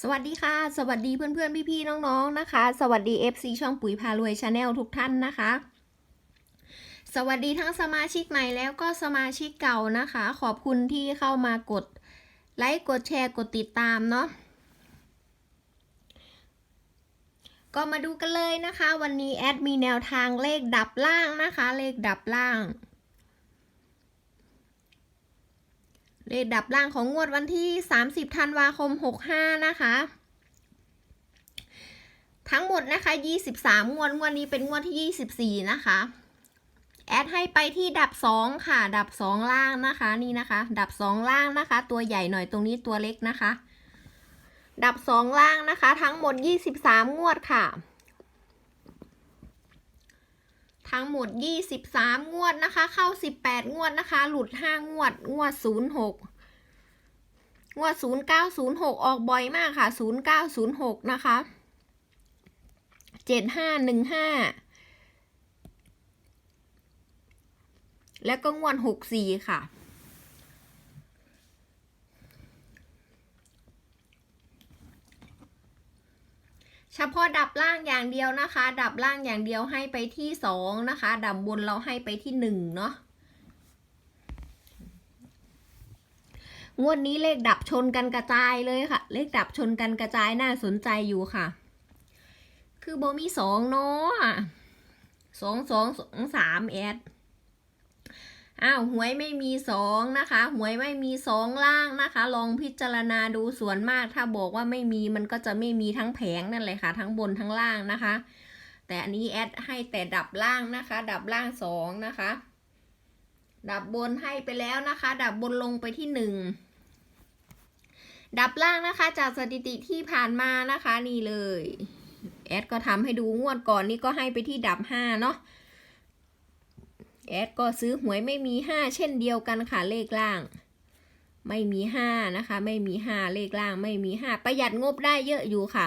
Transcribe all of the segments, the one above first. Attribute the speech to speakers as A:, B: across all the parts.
A: สวัสดีค่ะ สวัสดีเพื่อนๆ พี่ๆ น้องๆ นะคะ สวัสดี FC ช่องปุ๋ยพารวยชาแนลทุกท่านนะคะ สวัสดีทั้งสมาชิกใหม่แล้วก็สมาชิกเก่านะคะ ขอบคุณที่เข้ามากดไลค์ กดแชร์ กดติดตามเนาะ ก็มาดูกันเลยนะคะ วันนี้แอดมีแนวทางเลขดับล่างนะคะ เลขดับล่าง เลขดับล่างของงวดวันที่ 30 ธันวาคม 65 นะคะ ทั้งหมดนะคะ 23 งวด งวดนี้เป็นงวดที่ 24 นะคะ แอดให้ไปที่ดับ 2 ค่ะ ดับ 2 ล่างนะคะ นี่นะคะ ดับ 2 ล่างนะคะ ตัวใหญ่หน่อยตรงนี้ตัวเล็กนะคะ ดับ 2 ล่างนะคะ ทั้งหมด 23 งวดค่ะ ทั้งหมด 23 งวดนะคะ เข้า 18 งวดนะคะ หลุด 5 งวด งวด 06งวด 0906 ออกบ่อยมากค่ะ 0906 นะคะ 7515 แล้วก็งวด 64 ค่ะ พาะดับล่างอย่างเดียวนะคะ ดับล่างอย่างเดียวให้ไปที่สองนะคะ ดับบนเราให้ไปที่หนึ่งเนาะงวดนี้เลขดับชนกันกระจายเลยค่ะ เลขดับชนกันกระจายน่าสนใจอยู่ค่ะ คือโบมีสองเนาะสองสองสองสามแอด อ้าวหวยไม่มีสองนะคะ หวยไม่มีสองล่างนะคะ ลองพิจารณาดูส่วนมาก ถ้าบอกว่าไม่มีมันก็จะไม่มีทั้งแผงนั่นเลยค่ะ ทั้งบนทั้งล่างนะคะ แต่อันนี้แอดให้แต่ดับล่างนะคะ ดับล่างสองนะคะ ดับบนให้ไปแล้วนะคะ ดับบนลงไปที่หนึ่งดับล่างนะคะ จากสถิติที่ผ่านมานะคะนี่เลยแอดก็ทำให้ดูงวดก่อนนี่ก็ให้ไปที่ดับห้าเนาะ แอดก็ซื้อหวยไม่มีห้าเช่นเดียวกันค่ะเลขล่าง ไม่มีห้านะคะ ไม่มีห้าเลขล่างไม่มีห้าประหยัดงบได้เยอะอยู่ค่ะ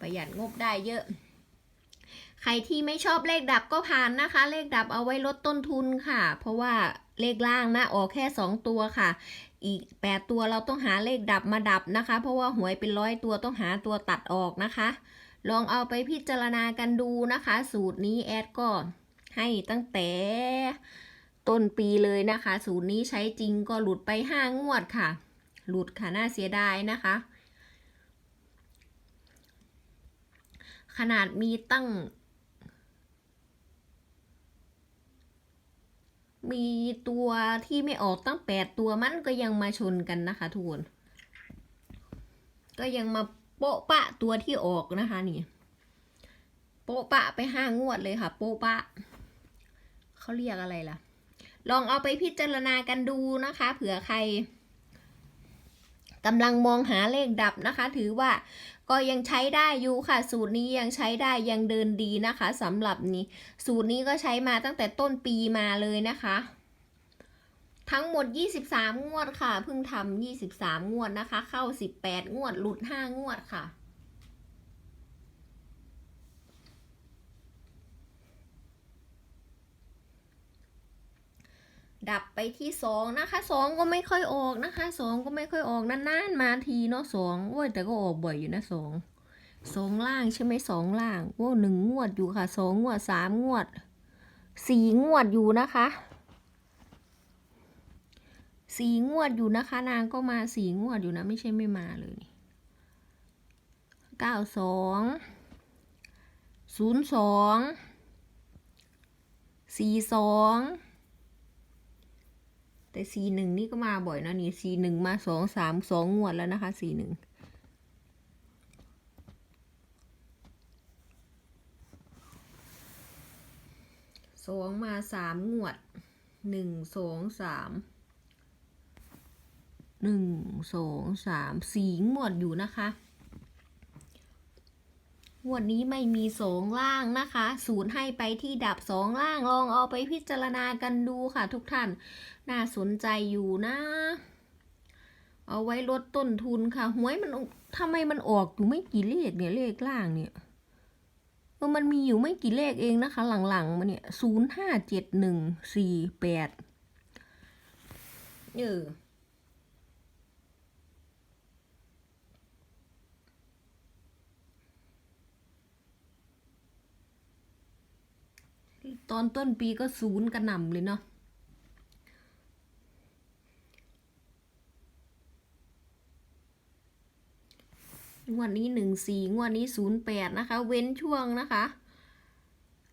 A: ประหยัดงบได้เยอะ ใครที่ไม่ชอบเลขดับก็ผ่านนะคะ เลขดับเอาไว้ลดต้นทุนค่ะ เพราะว่าเลขล่างนะออกแค่สองตัวค่ะ อีกแปดตัวเราต้องหาเลขดับมาดับนะคะ เพราะว่าหวยเป็นร้อยตัวต้องหาตัวตัดออกนะคะ ลองเอาไปพิจารณากันดูนะคะ สูตรนี้แอดก็ ให้ตั้งแต่ต้นปีเลยนะคะสูตรนี้ใช้จริงก็หลุดไปห้างวดค่ะ หลุดค่ะ น่าเสียดายนะคะ ขนาดมีตั้ง มีตัวที่ไม่ออกตั้งแปดตัวมันก็ยังมาชนกันนะคะทุกคนก็ยังมาโปะปะตัวที่ออกนะคะนี่ โปะปะไปห้างวดเลยค่ะ โปะปะ เขาเรียกอะไรล่ะ ลองเอาไปพิจารณากันดูนะคะ เผื่อใครกำลังมองหาเลขดับนะคะ ถือว่าก็ยังใช้ได้อยู่ค่ะ สูตรนี้ยังใช้ได้ยังเดินดีนะคะสำหรับนี้ สูตรนี้ก็ใช้มาตั้งแต่ต้นปีมาเลยนะคะ ทั้งหมด 23 งวดค่ะ เพิ่งทำ23 งวดนะคะ เข้า 18 งวด หลุด 5 งวดค่ะ ดับไปที่สองนะคะสองก็ไม่ค่อยออกนะคะสองก็ไม่ค่อยออกนานๆมาทีเนาะสองโอ้ยแต่ก็ออกบ่อยอยู่นะสองสองล่างใช่ไหมสองล่างโอ้หนึ่งงวดอยู่ค่ะสองงวดสามงวดสี่งวดอยู่นะคะสี่งวดอยู่นะคะ นางก็มาสี่งวดอยู่นะ ไม่ใช่ไม่มาเลยเก้าสองศูนย์สองสี่สอง แต่ C หนึ่งนี่ก็มาบ่อยนะนี่ C หนึ่งมาสองสามสองงวดแล้วนะคะ C หนึ่งสองมาสามงวดหนึ่งสองสามหนึ่งสองสามสี่งวดอยู่นะคะงวดนี้ไม่มีสองล่างนะคะ ศูนย์ให้ไปที่ดับสองล่างลองเอาไปพิจารณากันดูค่ะทุกท่าน น่าสนใจอยู่นะ เอาไว้ลดต้นทุนค่ะหวยมันทำไมมันออกอยู่ไม่กี่เลขเนี่ยเลขล่างเนี่ยมันมีอยู่ไม่กี่เลขเองนะคะ หลังๆมันเนี่ยศูนย์ห้าเจ็ดหนึ่งสี่แปดเออตอนต้นปีก็ศูนย์กระหน่ำเลยเนาะ งวดนี้หนึ่งสี่งวดนี้ศูนย์แปดนะคะ เว้นช่วงนะคะ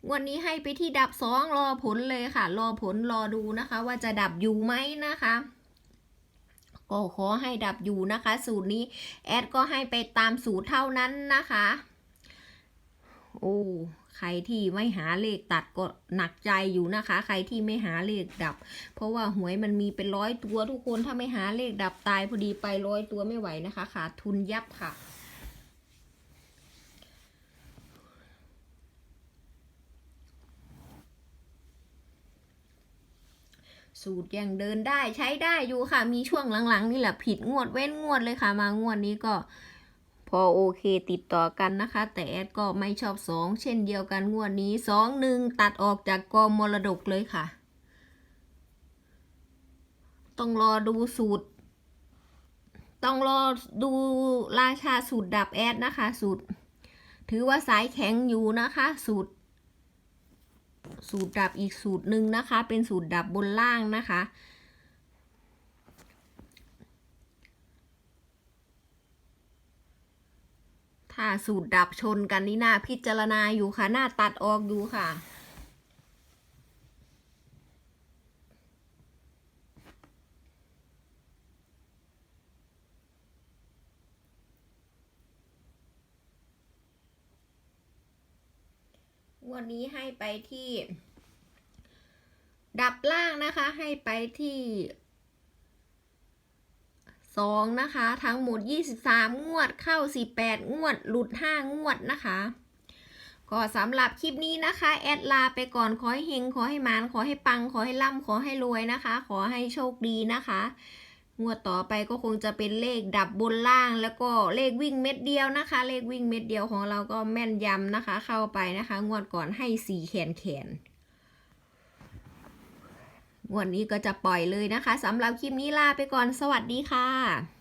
A: งวดนี้ให้ไปที่ดับสองรอผลเลยค่ะ รอผลรอดูนะคะ ว่าจะดับอยู่ไหมนะคะก็ขอให้ดับอยู่นะคะ สูตรนี้แอดก็ให้ไปตามสูตรเท่านั้นนะคะ โอ้ใครที่ไม่หาเลขตัดก็หนักใจอยู่นะคะ ใครที่ไม่หาเลขดับ เพราะว่าหวยมันมีเป็นร้อยตัวทุกคนถ้าไม่หาเลขดับตายพอดีไปร้อยตัวไม่ไหวนะคะขาดทุนยับค่ะ สูตรยังเดินได้ใช้ได้อยู่ค่ะ มีช่วงหลังๆ นี่แหละผิดงวดเว้นงวดเลยค่ะ มางวดนี้ก็ พอโอเคติดต่อกันนะคะ แต่แอดก็ไม่ชอบสองเช่นเดียวกันงวดนี้สองหนึ่งตัดออกจากกองมรดกเลยค่ะ ต้องรอดูสูตร ต้องรอดูราชาสูตรดับแอดนะคะ สูตร ถือว่าสายแข็งอยู่นะคะ สูตร สูตรดับอีกสูตรหนึ่งนะคะ เป็นสูตรดับบนล่างนะคะ ถ้าสูตรดับชนกันนี่น่าพิจารณาอยู่ค่ะ หน้าตัดออกอยู่ค่ะ วันนี้ให้ไปที่ ดับล่างนะคะ ให้ไปที่สองนะคะ ทั้งหมด23งวดเข้า18งวด หลุด5งวดนะคะก็สำหรับคลิปนี้นะคะ แอดลาไปก่อนขอให้เฮงขอให้มานขอให้ปังขอให้ร่ำขอให้รวยนะคะ ขอให้โชคดีนะคะ งวดต่อไปก็คงจะเป็นเลขดับบนล่าง แล้วก็เลขวิ่งเม็ดเดียวนะคะ เลขวิ่งเม็ดเดียวของเราก็แม่นยำนะคะ เข้าไปนะคะ งวดก่อนให้สี่แขนแขนงวดนี้ก็จะปล่อยเลยนะคะสำหรับคลิปนี้ลาไปก่อนสวัสดีค่ะ